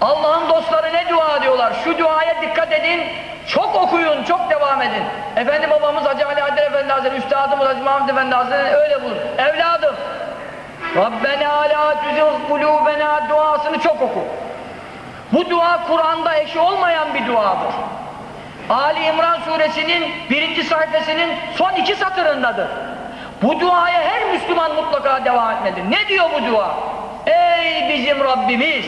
Allah'ın dostları ne dua ediyorlar? Şu duaya dikkat edin, çok okuyun, çok devam edin. Efendi babamız Hacı Ali Adil Efendi Hazretleri, Üstadımız Hacı Muhammed Efendi Hazretleri öyle bulur. Evladım, Rabbena la tuzigh kulubena duasını çok oku. Bu dua Kur'an'da eşi olmayan bir duadır. Ali İmran suresinin birinci sayfasının son iki satırındadır. Bu duaya her Müslüman mutlaka devam etmelidir. Ne diyor bu dua? Ey bizim Rabbimiz!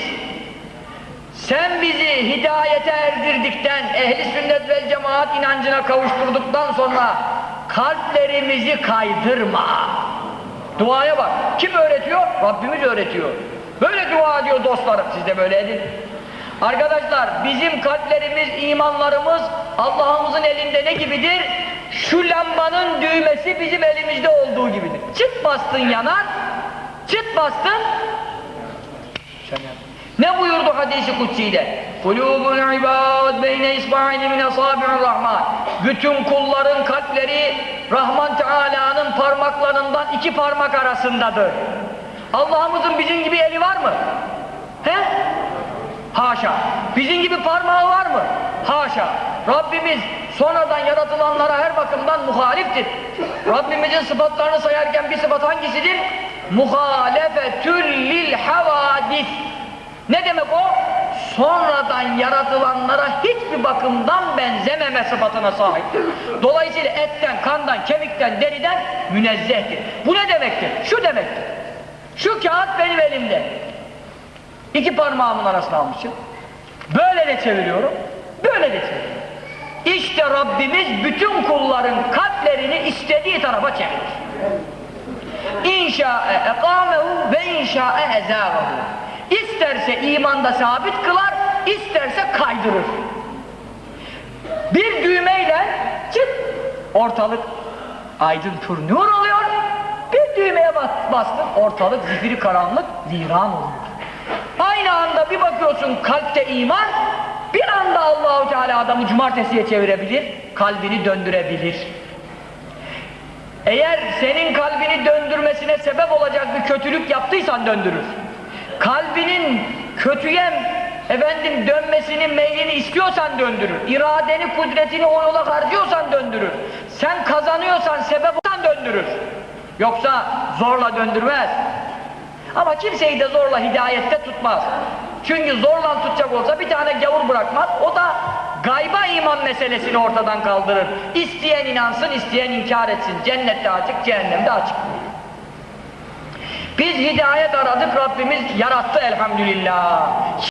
Sen bizi hidayete erdirdikten, ehli sünnet ve cemaat inancına kavuşturduktan sonra kalplerimizi kaydırma. Duaya bak. Kim öğretiyor? Rabbimiz öğretiyor. Böyle dua ediyor dostlarım. Siz de böyle edin. Arkadaşlar bizim kalplerimiz, imanlarımız Allah'ımızın elinde ne gibidir? Şu lambanın düğmesi bizim elimizde olduğu gibidir. Çıt bastın yanar, çıt bastın ne buyurdu hadisi kutsiyle? Kulubun ibad beyne isba'ini min asabi'ur rahman. Bütün kulların kalpleri Rahman Teala'nın parmaklarından iki parmak arasındadır. Allah'ımızın bizim gibi eli var mı? He? Haşa. Bizim gibi parmağı var mı? Haşa. Rabbimiz sonradan yaratılanlara her bakımdan muhaliftir. Rabbimizin sıfatlarını sayarken bir sıfat hangisidir? Muhalefetül lil havadis. Ne demek o? Sonradan yaratılanlara hiçbir bakımdan benzememe sıfatına sahiptir. Dolayısıyla etten, kandan, kemikten, deriden münezzehtir. Bu ne demektir? Şu demektir. Şu kağıt benim elimde. İki parmağımın arasına almışım. Böyle de çeviriyorum, böyle de çeviriyorum. İşte Rabbimiz bütün kulların kalplerini istediği tarafa çevirir. İnşa'e ekamehu ve inşa'e ezâvehu. İsterse imanda sabit kılar, isterse kaydırır. Bir düğmeyle çıt ortalık aydın pür oluyor. Bir düğmeye bas, bastın ortalık zifiri karanlık viran oluyor. Aynı anda bir bakıyorsun kalpte iman, bir anda Allahu Teala adamı cumartesiye çevirebilir, kalbini döndürebilir. Eğer senin kalbini döndürmesine sebep olacak bir kötülük yaptıysan döndürür. Kalbinin kötüye efendim dönmesini, meylini istiyorsan döndürür. İradeni, kudretini o yola harcıyorsan döndürür. Sen kazanıyorsan, sebep olsan döndürür. Yoksa zorla döndürmez. Ama kimseyi de zorla hidayette tutmaz. Çünkü zorla tutacak olsa bir tane gavur bırakmaz. O da gayba iman meselesini ortadan kaldırır. İsteyen inansın, isteyen inkar etsin. Cennette açık, cehennemde açık. Biz hidayet aradık, Rabbimiz yarattı elhamdülillah.